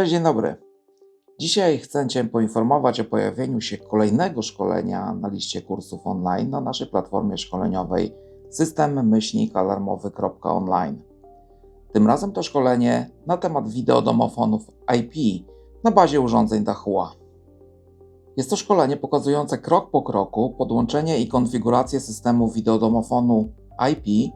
Cześć, dzień dobry. Dzisiaj chcę Cię poinformować o pojawieniu się kolejnego szkolenia na liście kursów online na naszej platformie szkoleniowej system-alarmowy.online. Tym razem to szkolenie na temat wideodomofonów IP na bazie urządzeń Dahua. Jest to szkolenie pokazujące krok po kroku podłączenie i konfigurację systemu wideodomofonu IP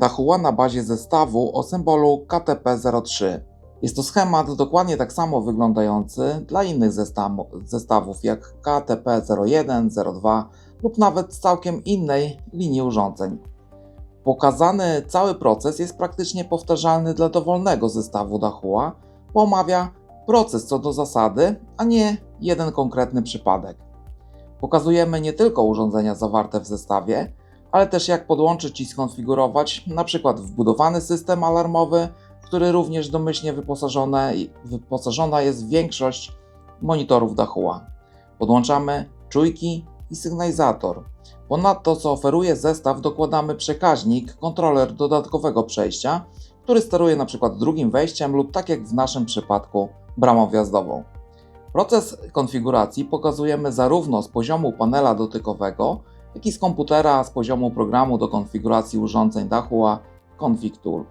Dahua na bazie zestawu o symbolu KTP03. Jest to schemat dokładnie tak samo wyglądający dla innych zestawów jak KTP01, 02 lub nawet całkiem innej linii urządzeń. Pokazany cały proces jest praktycznie powtarzalny dla dowolnego zestawu Dahua, bo omawia proces co do zasady, a nie jeden konkretny przypadek. Pokazujemy nie tylko urządzenia zawarte w zestawie, ale też jak podłączyć i skonfigurować np. wbudowany system alarmowy, który również domyślnie wyposażona jest większość monitorów Dahua. Podłączamy czujki i sygnalizator. Ponadto, co oferuje zestaw, dokładamy przekaźnik, kontroler dodatkowego przejścia, który steruje np. drugim wejściem lub tak jak w naszym przypadku bramą wjazdową. Proces konfiguracji pokazujemy zarówno z poziomu panela dotykowego, jak i z komputera z poziomu programu do konfiguracji urządzeń Dahua Config Tool.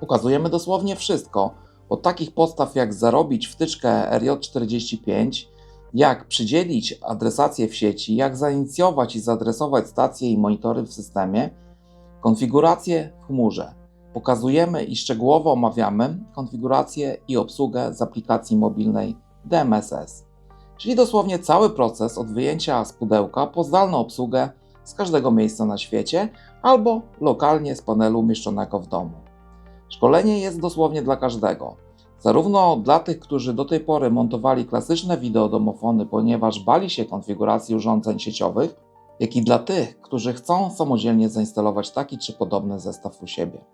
Pokazujemy dosłownie wszystko, od takich podstaw jak zarobić wtyczkę RJ45, jak przydzielić adresację w sieci, jak zainicjować i zaadresować stacje i monitory w systemie, konfigurację w chmurze. Pokazujemy i szczegółowo omawiamy konfigurację i obsługę z aplikacji mobilnej DMSS, czyli dosłownie cały proces od wyjęcia z pudełka po zdalną obsługę z każdego miejsca na świecie albo lokalnie z panelu umieszczonego w domu. Szkolenie jest dosłownie dla każdego. Zarówno dla tych, którzy do tej pory montowali klasyczne wideodomofony, ponieważ bali się konfiguracji urządzeń sieciowych, jak i dla tych, którzy chcą samodzielnie zainstalować taki czy podobny zestaw u siebie.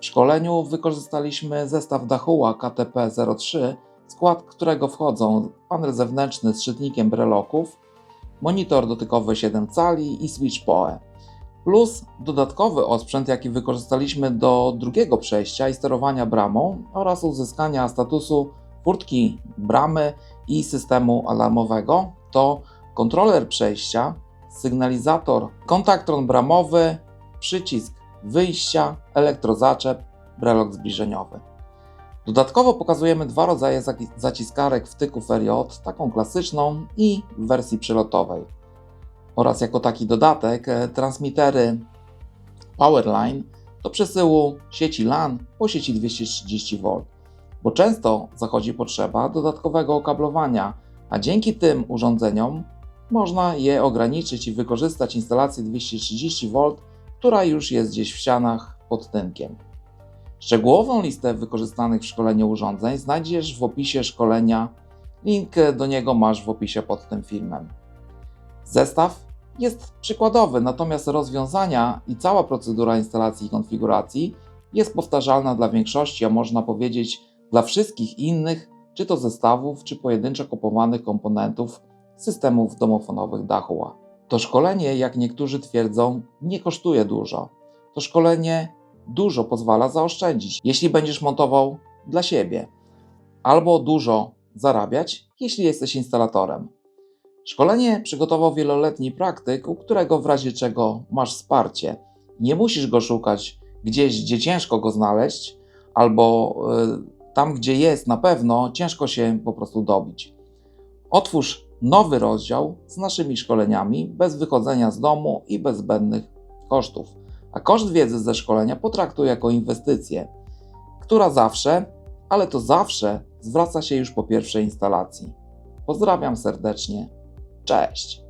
W szkoleniu wykorzystaliśmy zestaw Dahua KTP03, w skład którego wchodzą panel zewnętrzny z czytnikiem breloków, monitor dotykowy 7 cali i switch PoE plus dodatkowy osprzęt, jaki wykorzystaliśmy do drugiego przejścia i sterowania bramą oraz uzyskania statusu furtki bramy i systemu alarmowego to kontroler przejścia, sygnalizator, kontaktron bramowy, przycisk wyjścia, elektrozaczep, brelok zbliżeniowy. Dodatkowo pokazujemy dwa rodzaje zaciskarek wtyków RJ, taką klasyczną i w wersji przelotowej oraz jako taki dodatek e, transmitery Powerline do przesyłu sieci LAN po sieci 230V, bo często zachodzi potrzeba dodatkowego okablowania, a dzięki tym urządzeniom można je ograniczyć i wykorzystać instalację 230V, która już jest gdzieś w ścianach pod tynkiem. Szczegółową listę wykorzystanych w szkoleniu urządzeń znajdziesz w opisie szkolenia. Link do niego masz w opisie pod tym filmem. Zestaw jest przykładowy, natomiast rozwiązania i cała procedura instalacji i konfiguracji jest powtarzalna dla większości, a można powiedzieć dla wszystkich innych, czy to zestawów, czy pojedynczo kupowanych komponentów systemów domofonowych Dahua. To szkolenie, jak niektórzy twierdzą, nie kosztuje dużo. To szkolenie dużo pozwala zaoszczędzić, jeśli będziesz montował dla siebie, albo dużo zarabiać, jeśli jesteś instalatorem. Szkolenie przygotował wieloletni praktyk, u którego w razie czego masz wsparcie. Nie musisz go szukać gdzieś, gdzie ciężko go znaleźć, albo y, tam, gdzie jest na pewno, ciężko się po prostu dobić. Otwórz nowy rozdział z naszymi szkoleniami bez wychodzenia z domu i bez zbędnych kosztów. A koszt wiedzy ze szkolenia potraktuj jako inwestycję, która zawsze, ale to zawsze zwraca się już po pierwszej instalacji. Pozdrawiam serdecznie. Cześć!